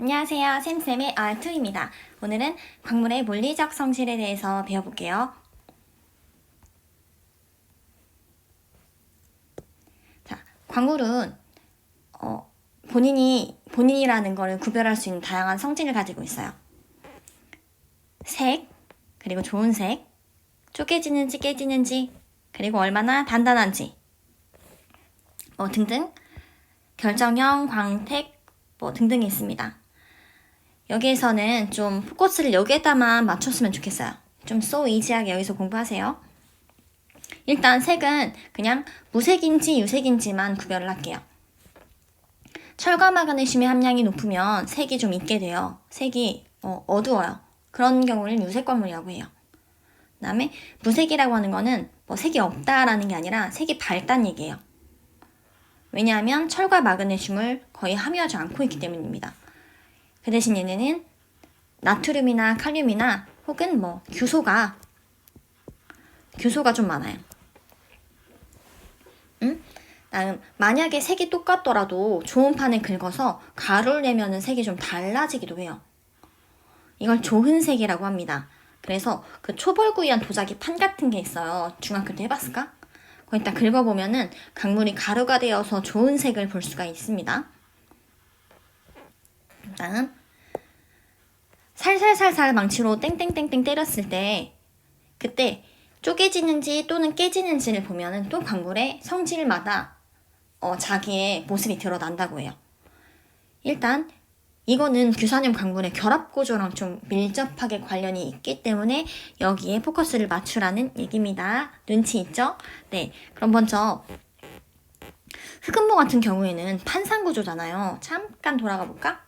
안녕하세요. 샘쌤의 R2입니다. 오늘은 광물의 물리적 성질에 대해서 배워볼게요. 자, 광물은 어, 본인이 본인이라는 것을 구별할 수 있는 다양한 성질을 가지고 있어요. 색, 그리고 좋은 색, 쪼개지는지 깨지는지, 그리고 얼마나 단단한지, 뭐 등등 결정형, 광택, 뭐 등등이 있습니다. 여기에서는 좀 포커스를 여기에다만 맞췄으면 좋겠어요. 좀 so easy하게 여기서 공부하세요. 일단 색은 그냥 무색인지 유색인지만 구별을 할게요. 철과 마그네슘의 함량이 높으면 색이 좀 있게 돼요. 색이 어, 어두워요. 그런 경우를 유색 광물이라고 해요. 그 다음에 무색이라고 하는 거는 뭐 색이 없다라는 게 아니라 색이 밝다는 얘기예요. 왜냐하면 철과 마그네슘을 거의 함유하지 않고 있기 때문입니다. 그 대신 얘네는 나트륨이나 칼륨이나 혹은 뭐 규소가 규소가 좀 많아요. 응? 다음 만약에 색이 똑같더라도 좋은 판을 긁어서 가루를 내면은 색이 좀 달라지기도 해요. 이걸 조흔색이라고 합니다. 그래서 그 초벌구이한 도자기 판 같은 게 있어요. 중학교 때 해봤을까? 거기다 긁어보면은 강물이 가루가 되어서 좋은 색을 볼 수가 있습니다. 다음 살살살살 망치로 땡땡땡땡 때렸을 때 그때 쪼개지는지 또는 깨지는지를 보면은 또 광물의 성질마다 어, 자기의 모습이 드러난다고 해요. 일단 이거는 규산염 광물의 결합 구조랑 좀 밀접하게 관련이 있기 때문에 여기에 포커스를 맞추라는 얘기입니다. 눈치 있죠? 네. 그럼 먼저 흑음모 같은 경우에는 판상 구조잖아요. 잠깐 돌아가 볼까?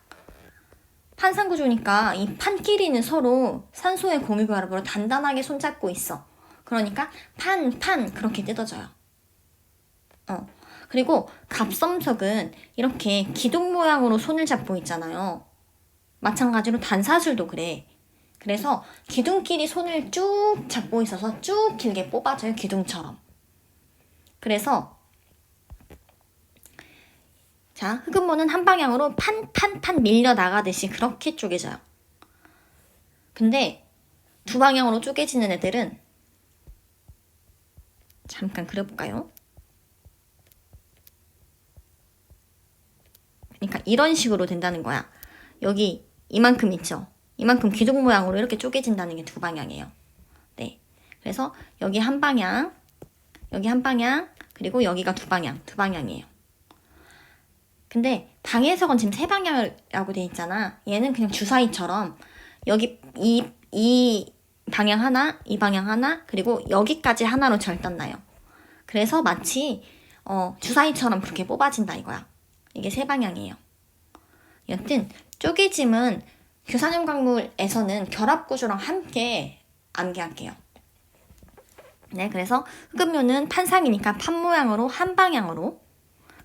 판상 구조니까 이 판끼리는 서로 산소의 공유 결합으로 단단하게 손잡고 있어. 그러니까 판, 판 그렇게 뜯어져요. 어. 그리고 갑섬석은 이렇게 기둥 모양으로 손을 잡고 있잖아요. 마찬가지로 단사슬도 그래. 그래서 기둥끼리 손을 쭉 잡고 있어서 쭉 길게 뽑아져요. 기둥처럼. 그래서 자, 흑음모는 한 방향으로 판, 판, 판 밀려 나가듯이 그렇게 쪼개져요. 근데 두 방향으로 쪼개지는 애들은 잠깐 그려볼까요? 그러니까 이런 식으로 된다는 거야. 여기 이만큼 있죠. 이만큼 기둥 모양으로 이렇게 쪼개진다는 게 두 방향이에요. 네. 그래서 여기 한 방향, 여기 한 방향, 그리고 여기가 두 방향, 두 방향이에요. 근데 방해석은 지금 세 방향이라고 돼 있잖아. 얘는 그냥 주사위처럼 여기 이, 이 방향 하나, 이 방향 하나, 그리고 여기까지 하나로 절단 나요. 그래서 마치 어, 주사위처럼 그렇게 뽑아진다 이거야. 이게 세 방향이에요. 여튼 쪼개짐은 규산염 광물에서는 결합 구조랑 함께 암기할게요. 네, 그래서 흑음료는 판상이니까 판 모양으로 한 방향으로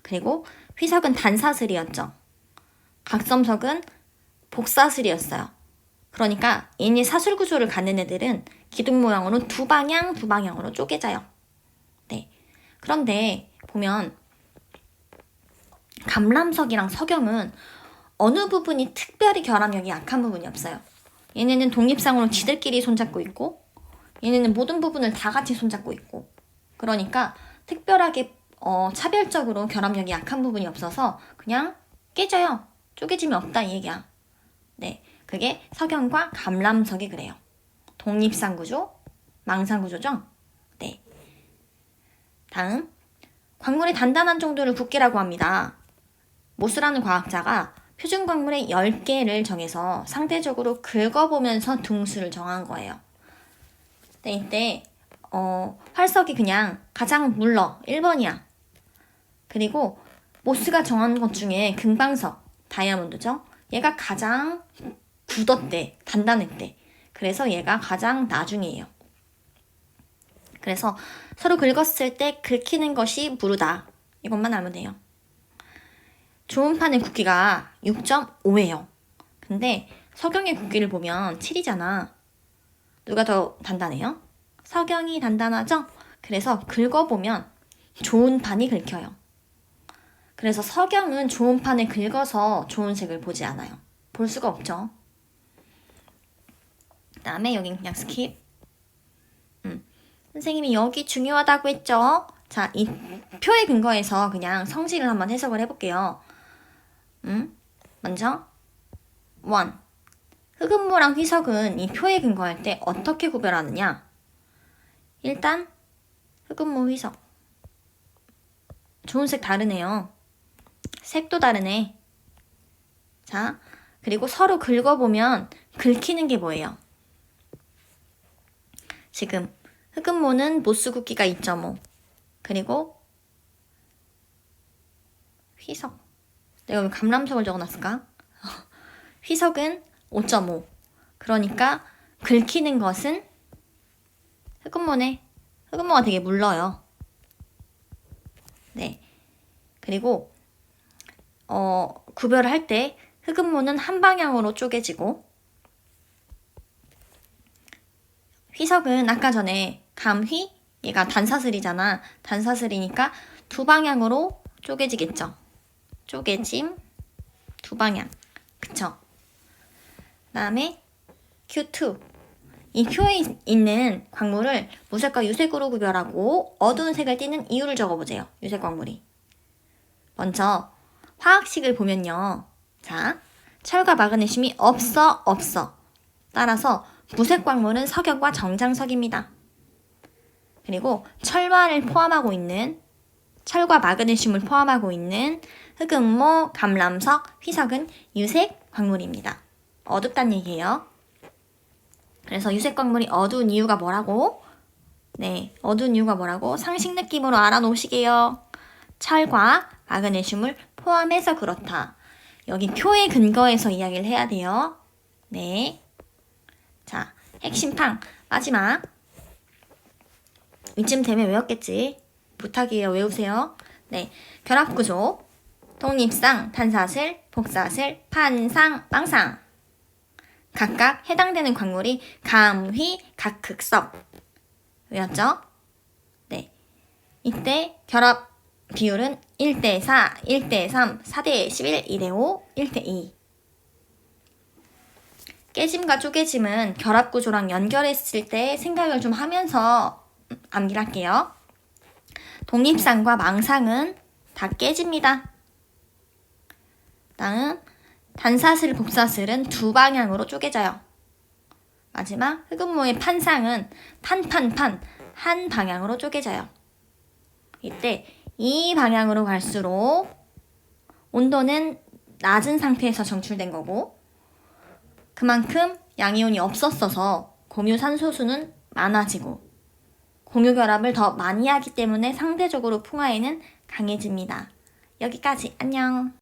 그리고 휘석은 단사슬이었죠. 각섬석은 복사슬이었어요. 그러니까 얘네 사슬 구조를 갖는 애들은 기둥 모양으로 두 방향 두 방향으로 쪼개져요. 네. 그런데 보면 감람석이랑 석영은 어느 부분이 특별히 결합력이 약한 부분이 없어요. 얘네는 독립상으로 지들끼리 손잡고 있고 얘네는 모든 부분을 다 같이 손잡고 있고 그러니까 특별하게 어, 차별적으로 결합력이 약한 부분이 없어서 그냥 깨져요. 쪼개짐이 없다 이 얘기야. 네, 그게 석영과 감람석이 그래요. 독립상 구조, 망상 구조죠. 네. 다음 광물이 단단한 정도를 붓기라고 합니다. 모스라는 과학자가 표준 광물의 10개를 정해서 상대적으로 긁어보면서 등수를 정한 거예요. 네, 이때 어, 활석이 그냥 가장 물러 1번이야. 그리고 모스가 정한 것 중에 금방석, 다이아몬드죠. 얘가 가장 굳었대, 단단했대. 그래서 얘가 가장 나중이에요. 그래서 서로 긁었을 때 긁히는 것이 무르다. 이것만 알면 돼요. 좋은 판의 굵기가 6.5예요. 근데 석영의 굵기를 보면 7이잖아. 누가 더 단단해요? 석영이 단단하죠? 그래서 긁어보면 좋은 판이 긁혀요. 그래서 석영은 좋은 판을 긁어서 좋은 색을 보지 않아요. 볼 수가 없죠. 그 다음에 여긴 그냥 스킵. 음. 선생님이 여기 중요하다고 했죠. 자, 이 표에 근거해서 그냥 성질을 한번 해석을 해볼게요. 음, 먼저 원. 흑음모랑 희석은 이 표에 근거할 때 어떻게 구별하느냐? 일단 흑음모 희석. 좋은 색 다르네요. 색도 다르네. 자, 그리고 서로 긁어보면 긁히는 게 뭐예요? 지금 흑음모는 모스국기가 2.5 그리고 휘석 내가 왜 감람석을 적어놨을까? 휘석은 5.5 그러니까 긁히는 것은 흑음모네 흑음모가 되게 물러요 네 그리고 어, 구별을 할 때 흑음모는 한 방향으로 쪼개지고 휘석은 아까 전에 감휘 얘가 단사슬이잖아. 단사슬이니까 두 방향으로 쪼개지겠죠. 쪼개짐 두 방향. 그쵸? 그다음에 Q2 이 표에 있- 있는 광물을 무색과 유색으로 구별하고 어두운 색을 띠는 이유를 적어보세요. 유색 광물이. 먼저 화학식을 보면요. 자, 철과 마그네슘이 없어 없어. 따라서 무색 광물은 석연과 정장석입니다. 그리고 철만을 포함하고 있는 철과 마그네슘을 포함하고 있는 흑음모, 감람석, 휘석은 유색 광물입니다. 어둡단 얘기예요. 그래서 유색 광물이 어두운 이유가 뭐라고? 네, 어두운 이유가 뭐라고? 상식 느낌으로 알아놓으시게요. 철과 마그네슘을 포함해서 그렇다. 여기 표에 근거해서 이야기를 해야 돼요. 네. 자, 핵심팡. 마지막. 이쯤 되면 외웠겠지. 부탁이에요. 외우세요. 네. 결합구조. 독립상, 탄사슬, 복사슬, 판상, 망상. 각각 해당되는 광물이 감휘. 외웠죠? 네. 이때 결합 비율은 1대 4, 1대 3, 4대 11, 2대 5, 1대 2. 깨짐과 쪼개짐은 결합 구조랑 연결했을 때 생각을 좀 하면서 암기를 할게요. 독립상과 망상은 다 깨집니다. 다음 단사슬, 복사슬은 두 방향으로 쪼개져요. 마지막 흑음모의 판상은 판판판 한 방향으로 쪼개져요. 이때 이 방향으로 갈수록 온도는 낮은 상태에서 정출된 거고 그만큼 양이온이 없었어서 공유산소수는 많아지고 공유결합을 더 많이 하기 때문에 상대적으로 풍화에는 강해집니다. 여기까지 안녕.